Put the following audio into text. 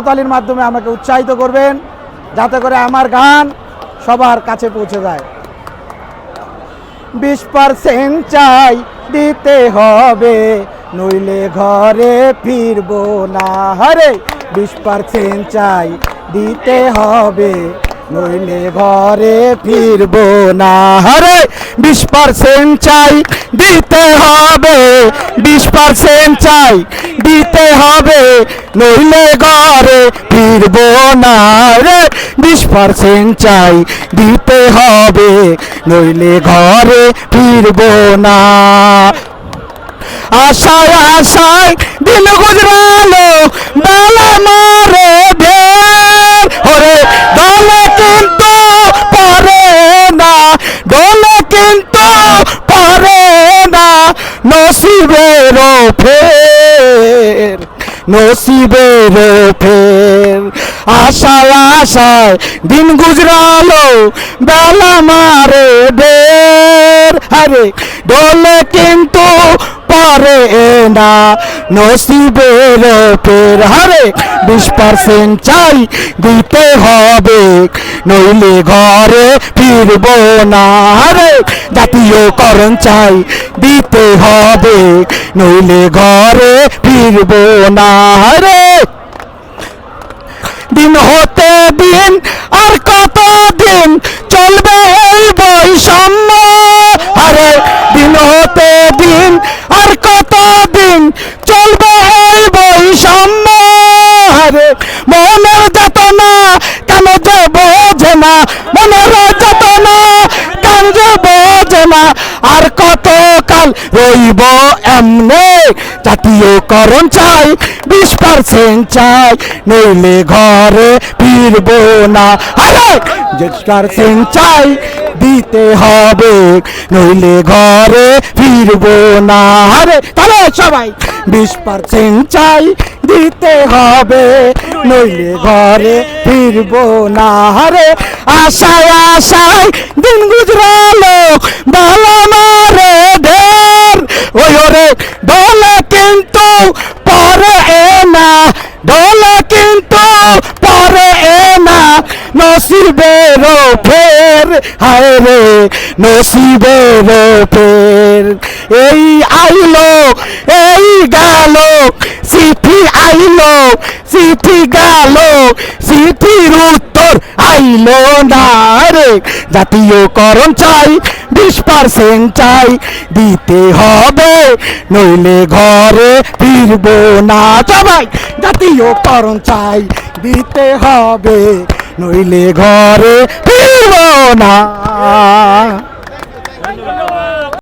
করতালির মাধ্যমে আমাকে উৎসাহিত করবেন, যাতে করে আমার গান সবার কাছে পৌঁছে যায়। বিশ পার্সেন্ট চাই দিতে হবে, নইলে ঘরে ফিরবো না। হরে বিশ পার্সেন্ট চাই দিতে হবে নইলে ঘরে ফিরবো না। হরে বিশ পার্সেন্ট চাই দিতে হবে, বিশ পার্সেন্ট চাই দিতে হবে, নইলে ঘরে ফিরবো না। রে বিশ পার্সেন্ট চাই দিতে হবে, নইলে ঘরে ফিরবো না। আশায় আশায় দিন গুজরালো, বেলা মারে নসিবের ফের নসিবের ফের আশায় আশায় দিন গুজরালো, বেলা মারে ঢের। আরে ডোলে কিন্তু পারে না নসিবের ফের হারে বিশ পার্সেন্ট চাই দিতে হবে। নইলে ঘরে ফিরব না জাতীয় করণ চাই, দিতে হবে। নইলে ঘরে ফিরব না হারে দিন হতে দিন আর কত দিন চলবে এই বৈষম্য? আরে, দিন হতে দিন আর কত দিন চলবে এই বৈষম্য? আরে, মনের যাতনা কেন যে না মনের যাতনা কেন যে বোঝে না আর কত কাল রইব এমনে? জাতীয়করণ চাই, বিশ পার্সেন্ট চাই, নইলে ঘরে ফিরব না। আরে, বিশ পার্সেন্ট চাই, দিতে হবে, নইলে ঘরে ফিরব না। আরে, তাহলে সবাই, বিশ পার্সেন্ট চাই দিতে হবে, নইলে ঘরে ফিরব না আরে আশায় আশায় দিন গুজরালো ভালো মারে ঢের। ওই ওরে ডলে কিন্তু পরে এ না ডলে কিন্তু পরে এ না। নসিবের ফের হায় রে নসিবের ফের এই আইলো এই গেল চিঠি আইলো চিঠি গেল চিঠির উত্তর আইলো না রে। জাতীয়করণ চাই বিশ পার্সেন্ট চাই, দিতে হবে, নইলে ঘরে ফিরব না। সবাই জাতীয়করণ চাই, দিতে হবে, নইলে ঘরে ফিরব না।